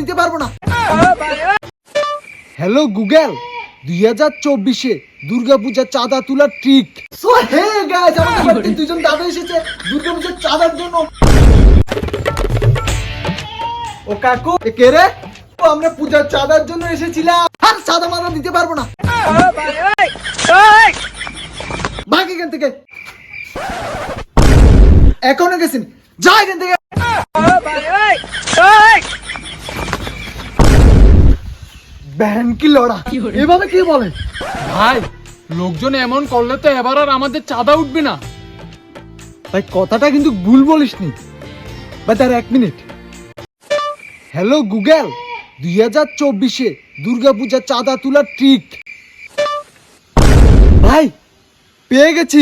দিতে পারব না। হ্যালো গুগল দুই হাজার চব্বিশে দুর্গাপূজার চাঁদা তোলার ট্রিক দুজন দাদা এসেছে দুর্গাপূজার চাঁদার জন্য। ও কাকু কে রে? আমরা পূজার চাঁদার জন্য এসেছিলাম। আর চাঁদা মারা দিতে পারব না। ভাগ এখান থেকে। এখনও গেছেন। যা এখান থেকে। ব্যান কি লড়া? এভাবে কি বলে? ভাই লোকজন এমন করলে তো এবার আর আমাদের চাঁদা উঠবে না। ভাই কথাটা কিন্তু ভুল বলিসনি। তার এক মিনিট। Hello Google. দুই হাজার চব্বিশে দুর্গাপূজার চাঁদা তোলার ট্রিক ভাই পেয়ে গেছি।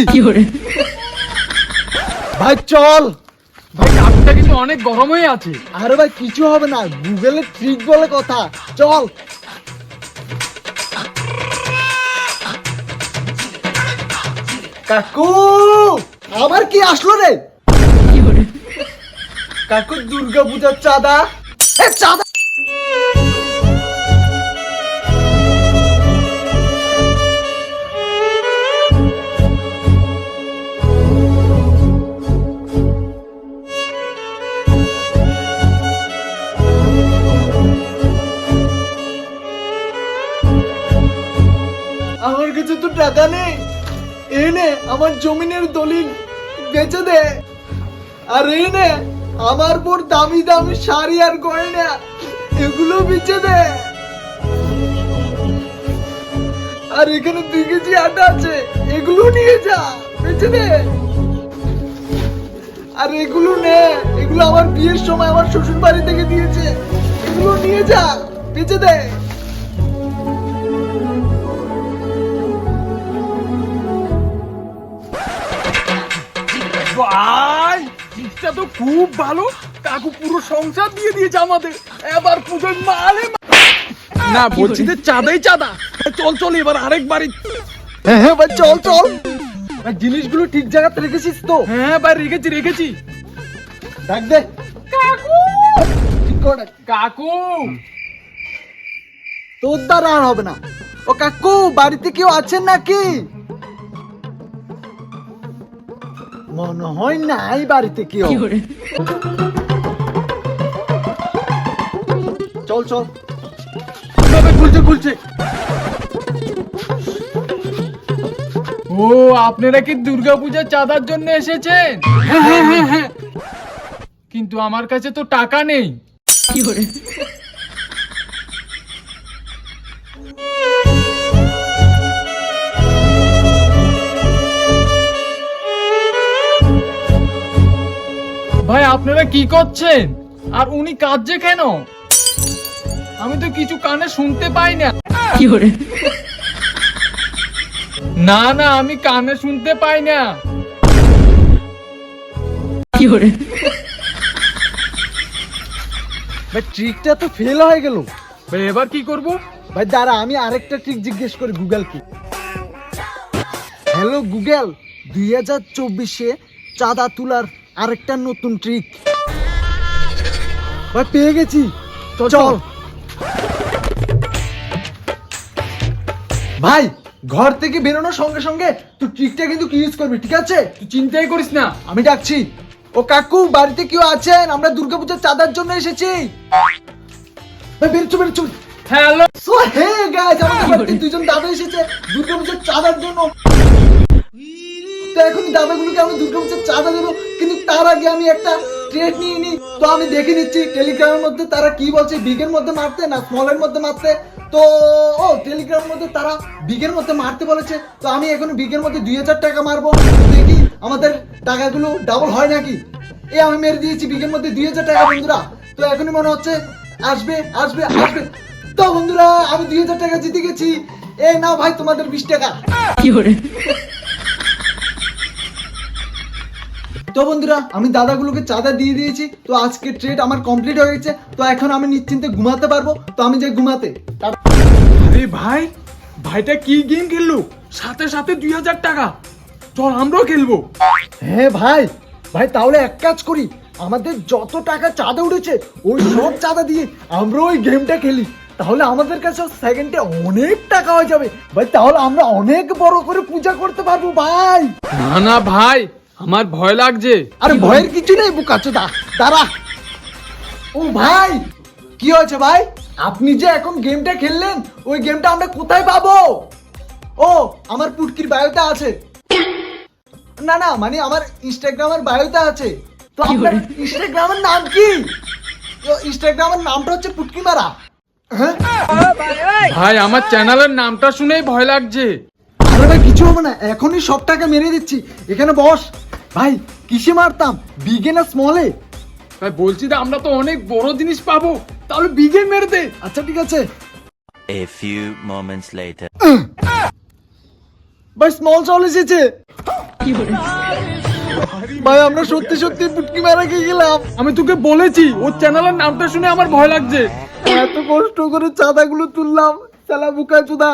ভাই চল। ভাই কাকুটা কিন্তু অনেক গরম হয়ে আছে। আরে ভাই কিছু হবে না। গুগলের ট্রিক বলে কথা। চল। কাকু! আবার কি আসলো রে? কাকু দুর্গা পূজার চাঁদা। চাঁদা! আমার কিছু তো টাকা নেই। এই নে আমার জমিনের দলিল বেচে দে। আর এই নে আমার পর দামি দামি শাড়ি আর গয়না এগুলো বেচে দে। আর এখানে দুই কেজি আটা আছে, এগুলো নিয়ে যা, বেচে দে। আর এগুলো নে, এগুলো আমার বিয়ের সময় আমার শ্বশুর বাড়ি থেকে দিয়েছে, এগুলো নিয়ে যা, বেচে দে। তো খুব ভালো। কাকু পুরো সংসার দিয়ে দিয়েছে আমাদের। এবার মালে না বলছি যে চাঁদাই চাঁদা। চল চল এবার আরেক বাড়ি। হ্যাঁ হ্যাঁ ভাই চল চল। জিনিসগুলো ঠিক জায়গাতে রেখেছিস তো? হ্যাঁ ভাই রেখেছি রেখেছি। ডাক দে কাকু। কাকু! তোর দ্বারা আর হবে না। ও কাকু বাড়িতে কেউ আছেন নাকি? মনে হয় নাই বাড়িতে কেউ। চল চল। খুলছে খুলছে। ও আপনারা কি দুর্গাপূজার চাঁদার জন্য এসেছেন? হ্যাঁ হ্যাঁ হ্যাঁ কিন্তু আমার কাছে তো টাকা নেই। ভাই আপনারা কি করছেন? আর উনি কাঁদছে কেন? আমি তো কিছু কানে শুনতে পাই না। না না আমি কানে শুনতে পাই না। ভাই ট্রিকটা তো ফেল হয়ে গেল। ভাই এবার কি করব? ভাই দাঁড়া আমি আরেকটা ট্রিক জিজ্ঞেস করি গুগল কি হ্যালো গুগল দুই হাজার চব্বিশে চাঁদা তোলার আরেকটা নতুন ট্রিক ভাই পেয়ে গেছি। চল। ভাই ঘর থেকে বেরোনোর সঙ্গে সঙ্গে তুই ট্রিকটা কিন্তু ইউজ করবি ঠিক আছে? তুই চিন্তাই করিস না। আমি ডাকছি। ও কাকু বাড়িতে কেউ আছেন? আমরা দুর্গাপূজার চাঁদার জন্য এসেছি। ভাই বেরোচ্ছ বেরোচ্ছ। হ্যালো। সো হে গাইস আমাদের বাড়িতে দুজন দাদা এসেছে দুর্গাপূজার চাঁদার জন্য। তো এখন দাদাগুলোকে আমি দুর্গাপূজার চাঁদা দেবো। কিন্তু তার আগে আমি একটা ট্রেড নিয়ে নিই। তো আমি দেখে নিচ্ছি টেলিগ্রামের মধ্যে তারা কি বলছে বিগের মধ্যে মারতে না স্মলের মধ্যে মারতে? তো, ও টেলিগ্রামের মধ্যে তারা বিগের মধ্যে মারতে বলেছে। তো আমি এখন বিগের মধ্যে দুই হাজার টাকা মারবো। দেখি আমাদের টাকাগুলো ডাবল হয় নাকি? এ, আমি মেরে দিয়েছি বিগের মধ্যে দুই হাজার টাকা, বন্ধুরা। তো এখনই মনে হচ্ছে আসবে আসবে আসবে। তো বন্ধুরা, আমি দুই হাজার টাকা জিতে গেছি। এ না ভাই, তোমাদের বিশ টাকা। তো বন্ধুরা আমি দাদাগুলোকে চাঁদা দিয়ে দিয়েছি তো আজকে ট্রেড আমার কমপ্লিট হয়ে গেছে তো এখন আমি নিশ্চিন্তে ঘুমাতে পারব তো আমি যাই ঘুমাতে। আরে ভাই ভাইটা কি গেম খেললো? সাথে সাথে দুই হাজার টাকা। চল আমরাও খেলব। হ্যাঁ ভাই ভাই তাহলে এক কাজ করি আমাদের যত টাকা চাঁদা উঠেছে ওই সব চাঁদা দিয়ে আমরা ওই গেমটা খেলি। তাহলে আমাদের কাছে সেকেন্ডে অনেক টাকা হয়ে যাবে। ভাই তাহলে আমরা অনেক বড় করে পূজা করতে পারব ভাই। না না ভাই আমার ভয় লাগছে। আরে ভয়ের কিছু নেই বুকা বুকাচোদা দাঁড়া। ও ভাই কি হয়েছে ভাই? আপনি যে এখন গেমটা খেললেন ওই গেমটা আমরা কোথায় পাবো? ও আমার পুটকির বায়োতে আছে। না না মানে আমার ইনস্টাগ্রামের বায়োতে আছে। তো আপনার ইনস্টাগ্রামের নাম কি? তো ইনস্টাগ্রামের নামটা হচ্ছে পুটকি মারা হ্যাঁ? ভাই আমার চ্যানেলের নামটা শুনেই ভয় লাগছে। আরে ভাই কিছু হবে না এখনই সব টাকা মেরে দিচ্ছি। এখানে বস। ভাই কিসে মারতাম? বিগে না স্মলে ভাই বলছি আমরা তো অনেক বড় জিনিস পাবো। তাহলে বিগে মেরে দে। আচ্ছা ঠিক আছে। A few moments later. ভাই স্মল চলে এসেছে। ভাই আমরা সত্যি সত্যি পুটকি মারা খেয়ে গেলাম। আমি তোকে বলেছি ওর চ্যানেলের নামটা শুনে আমার ভয় লাগছে। এত কষ্ট করে চাঁদাগুলো তুললাম। সালা বুকা চুদা